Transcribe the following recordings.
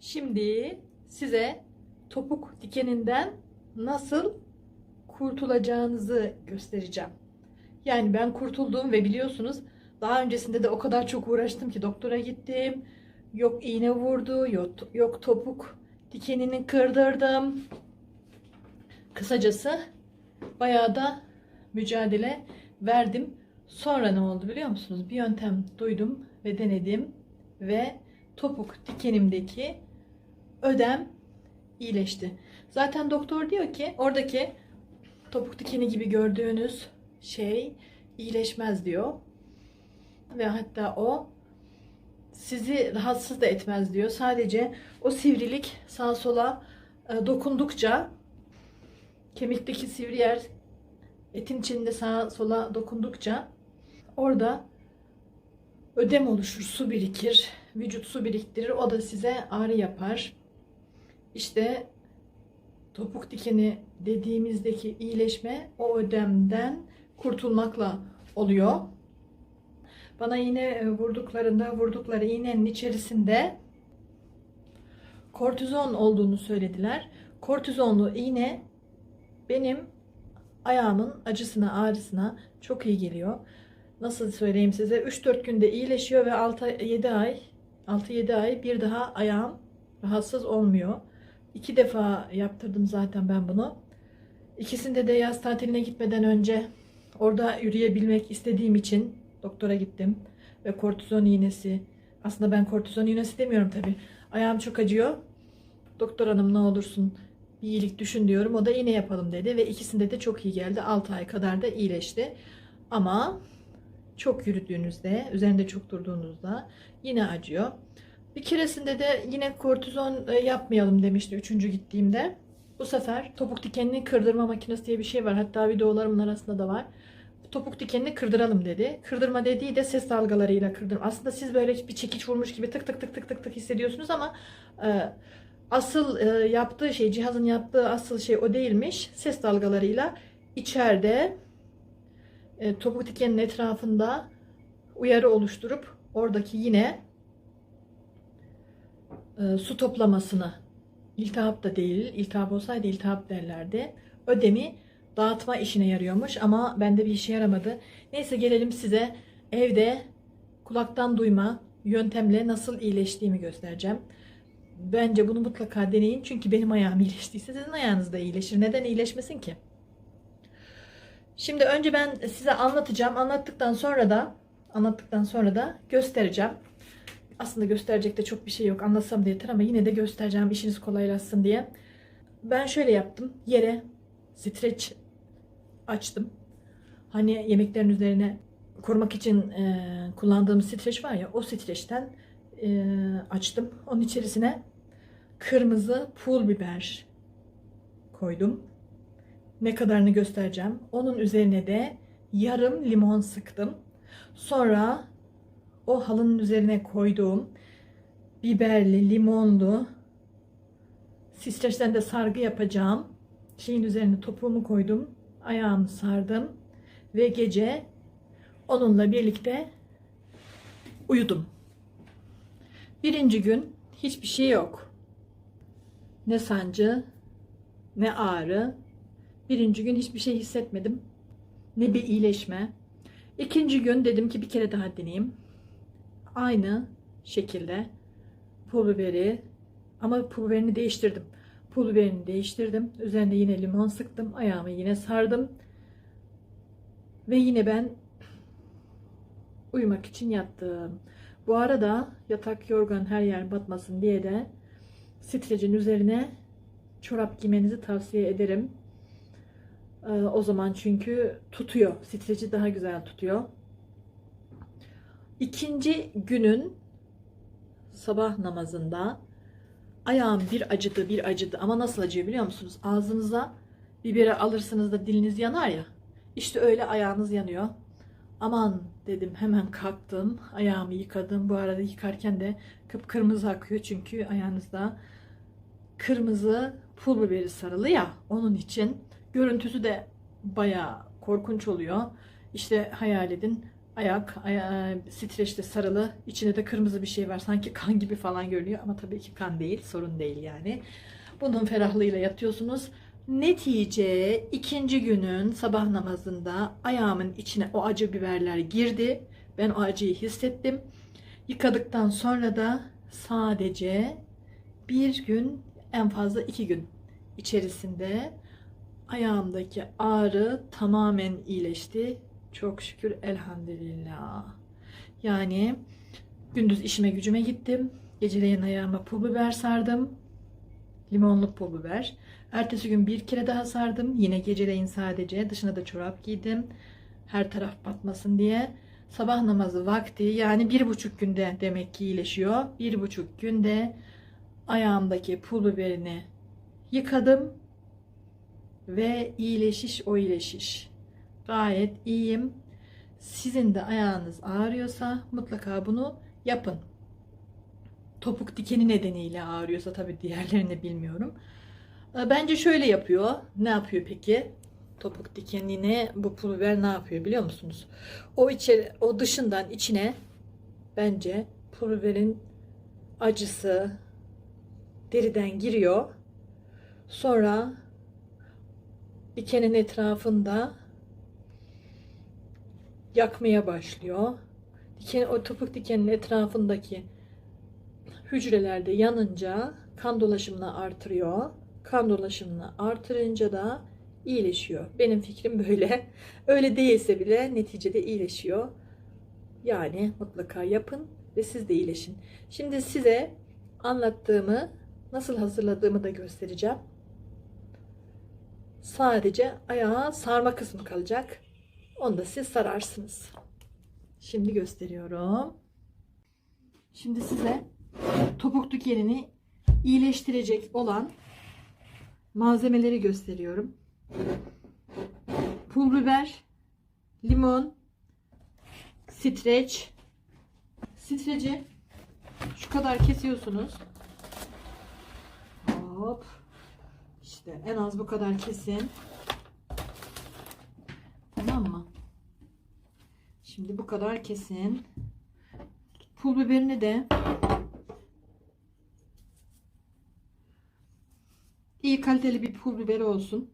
Şimdi size topuk dikeninden nasıl kurtulacağınızı göstereceğim. Yani ben kurtuldum ve biliyorsunuz daha öncesinde de o kadar çok uğraştım ki doktora gittim. Yok iğne vurdu, yok, yok topuk dikenini kırdırdım. Kısacası bayağı da mücadele verdim. Sonra ne oldu biliyor musunuz? Bir yöntem duydum ve denedim ve topuk dikenimdeki ödem iyileşti. Zaten doktor diyor ki oradaki topuk dikeni gibi gördüğünüz şey iyileşmez diyor. Ve hatta o sizi rahatsız da etmez diyor. Sadece o sivrilik sağa sola e, dokundukça kemikteki sivri yer etin içinde sağa sola dokundukça orada ödem oluşur, su birikir, vücut su biriktirir. O da size ağrı yapar. İşte topuk dikeni dediğimizdeki iyileşme o ödemden kurtulmakla oluyor. Bana iğne vurduklarında vurdukları iğnenin içerisinde kortizon olduğunu söylediler. Kortizonlu iğne benim ayağımın acısına, ağrısına çok iyi geliyor. Nasıl söyleyeyim size? 3-4 günde iyileşiyor ve 6-7 ay 6-7 ay bir daha ayağım rahatsız olmuyor. İki defa yaptırdım zaten ben bunu. İkisinde de yaz tatiline gitmeden önce orada yürüyebilmek istediğim için doktora gittim ve kortizon iğnesi. Aslında ben kortizon iğnesi demiyorum tabi. Ayağım çok acıyor. Doktor hanım ne olursun bir iyilik düşün diyorum. O da iğne yapalım dedi ve ikisinde de çok iyi geldi. 6 ay kadar da iyileşti. Ama çok yürüdüğünüzde, üzerinde çok durduğunuzda yine acıyor. Bir keresinde de yine kortizon e, yapmayalım demişti üçüncü gittiğimde. Bu sefer topuk dikenini kırdırma makinesi diye bir şey var. Hatta videolarımın arasında da var. Topuk dikenini kırdıralım dedi. Kırdırma dediği de ses dalgalarıyla kırdırma. Aslında siz böyle bir çekiç vurmuş gibi tık tık tık tık tık tık hissediyorsunuz ama e, asıl e, yaptığı şey, cihazın yaptığı asıl şey o değilmiş. Ses dalgalarıyla içeride e, topuk dikeninin etrafında uyarı oluşturup oradaki yine e, su toplamasını iltihap da değil, iltihap olsaydı iltihap derlerdi. Ödemi dağıtma işine yarıyormuş ama bende bir işe yaramadı. Neyse gelelim size evde kulaktan duyma yöntemle nasıl iyileştiğimi göstereceğim. Bence bunu mutlaka deneyin çünkü benim ayağım iyileştiyse sizin ayağınız da iyileşir. Neden iyileşmesin ki? Şimdi önce ben size anlatacağım. Anlattıktan sonra da anlattıktan sonra da göstereceğim. Aslında gösterecek de çok bir şey yok. Anlatsam da yeter ama yine de göstereceğim işiniz kolaylaşsın diye. Ben şöyle yaptım. Yere streç açtım. Hani yemeklerin üzerine korumak için e, kullandığım streç var ya o streçten e, açtım. Onun içerisine kırmızı pul biber koydum. Ne kadarını göstereceğim. Onun üzerine de yarım limon sıktım. Sonra o halının üzerine koyduğum biberli, limonlu streçten de sargı yapacağım. Şeyin üzerine topuğumu koydum. Ayağımı sardım. Ve gece onunla birlikte uyudum. Birinci gün hiçbir şey yok. Ne sancı, ne ağrı. Birinci gün hiçbir şey hissetmedim. Ne bir iyileşme. İkinci gün dedim ki bir kere daha deneyeyim. Aynı şekilde pul biberi ama pul biberini değiştirdim. Pul biberini değiştirdim. Üzerine yine limon sıktım. Ayağımı yine sardım. Ve yine ben uyumak için yattım. Bu arada yatak yorgan her yer batmasın diye de strecin üzerine çorap giymenizi tavsiye ederim. Ee, o zaman çünkü tutuyor. Streci daha güzel tutuyor. İkinci günün sabah namazında ayağım bir acıdı bir acıdı ama nasıl acıyor biliyor musunuz? Ağzınıza biberi alırsınız da diliniz yanar ya. İşte öyle ayağınız yanıyor. Aman dedim hemen kalktım. Ayağımı yıkadım. Bu arada yıkarken de kıpkırmızı akıyor çünkü ayağınızda kırmızı pul biberi sarılı ya. Onun için görüntüsü de bayağı korkunç oluyor. İşte hayal edin Ayak, aya, streçte sarılı. İçinde de kırmızı bir şey var. Sanki kan gibi falan görünüyor ama tabii ki kan değil. Sorun değil yani. Bunun ferahlığıyla yatıyorsunuz. Netice ikinci günün sabah namazında ayağımın içine o acı biberler girdi. Ben o acıyı hissettim. Yıkadıktan sonra da sadece bir gün en fazla iki gün içerisinde ayağımdaki ağrı tamamen iyileşti. Çok şükür elhamdülillah. Yani gündüz işime gücüme gittim. Geceleyin ayağıma pul biber sardım. Limonlu pul biber. Ertesi gün bir kere daha sardım. Yine geceleyin sadece. Dışına da çorap giydim. Her taraf batmasın diye. Sabah namazı vakti yani bir buçuk günde demek ki iyileşiyor. Bir buçuk günde ayağımdaki pul biberini yıkadım ve iyileşiş o iyileşiş. Gayet iyiyim. Sizin de ayağınız ağrıyorsa mutlaka bunu yapın. Topuk dikeni nedeniyle ağrıyorsa tabii diğerlerini bilmiyorum. Ee, Bence şöyle yapıyor. Ne yapıyor peki? Topuk dikenine bu pul biber ne yapıyor biliyor musunuz? O içeri, o dışından içine bence pul biberin acısı deriden giriyor. Sonra dikenin etrafında yakmaya başlıyor. Diken, o topuk dikenin etrafındaki hücrelerde yanınca kan dolaşımını artırıyor. Kan dolaşımını artırınca da iyileşiyor. Benim fikrim böyle. Öyle değilse bile neticede iyileşiyor. Yani mutlaka yapın ve siz de iyileşin. Şimdi size anlattığımı nasıl hazırladığımı da göstereceğim. Sadece ayağa sarma kısmı kalacak. Onu da siz sararsınız. Şimdi gösteriyorum. Şimdi size topuk dikenini iyileştirecek olan malzemeleri gösteriyorum. Pul biber, limon, streç. Streci şu kadar kesiyorsunuz. Hop. İşte en az bu kadar kesin. Tamam mı? Şimdi bu kadar kesin. Pul biberini de iyi kaliteli bir pul biberi olsun.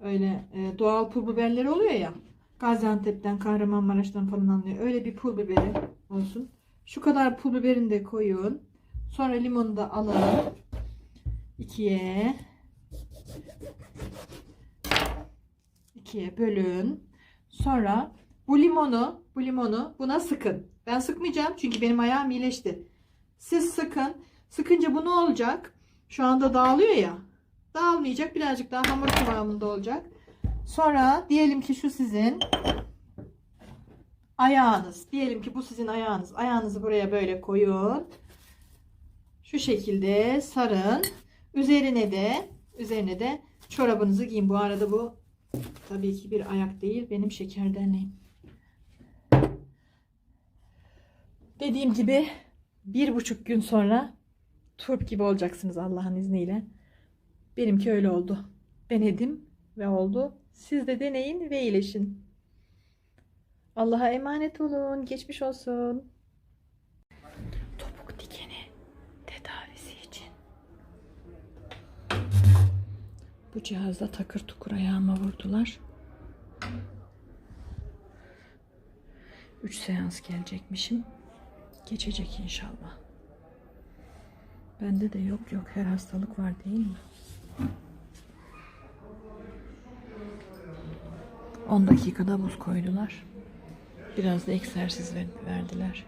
Öyle e, doğal pul biberleri oluyor ya. Gaziantep'ten, Kahramanmaraş'tan falan alınıyor. Öyle bir pul biberi olsun. Şu kadar pul biberini de koyun. Sonra limonu da alın. İkiye ikiye bölün. Sonra bu limonu, bu limonu buna sıkın. Ben sıkmayacağım çünkü benim ayağım iyileşti. Siz sıkın. Sıkınca bu ne olacak? Şu anda dağılıyor ya. Dağılmayacak. Birazcık daha hamur kıvamında olacak. Sonra diyelim ki şu sizin ayağınız. Diyelim ki bu sizin ayağınız. Ayağınızı buraya böyle koyun. Şu şekilde sarın. Üzerine de üzerine de çorabınızı giyin. Bu arada bu tabii ki bir ayak değil. Benim şeker derneğim. Dediğim gibi bir buçuk gün sonra turp gibi olacaksınız Allah'ın izniyle. Benimki öyle oldu. Denedim ve oldu. Siz de deneyin ve iyileşin. Allah'a emanet olun. Geçmiş olsun. Topuk dikeni tedavisi için. Bu cihazla takır tukur ayağıma vurdular. 3 seans gelecekmişim. Geçecek inşallah. Bende de yok yok her hastalık var değil mi? 10 dakikada buz koydular. Biraz da egzersiz ver- verdiler.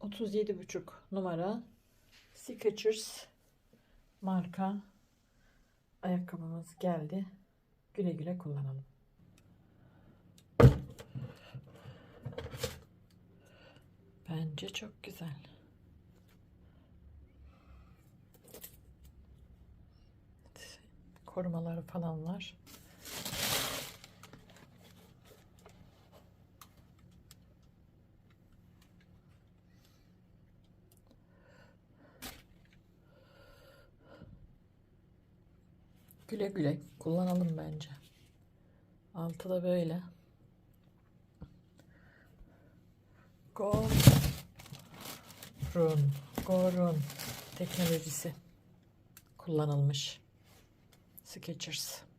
37,5 numara Skechers marka ayakkabımız geldi. Güle güle kullanalım. Bence çok güzel. Korumaları falan var. Güle güle kullanalım bence. Altı da böyle. Gorun. Gorun teknolojisi kullanılmış. Skechers.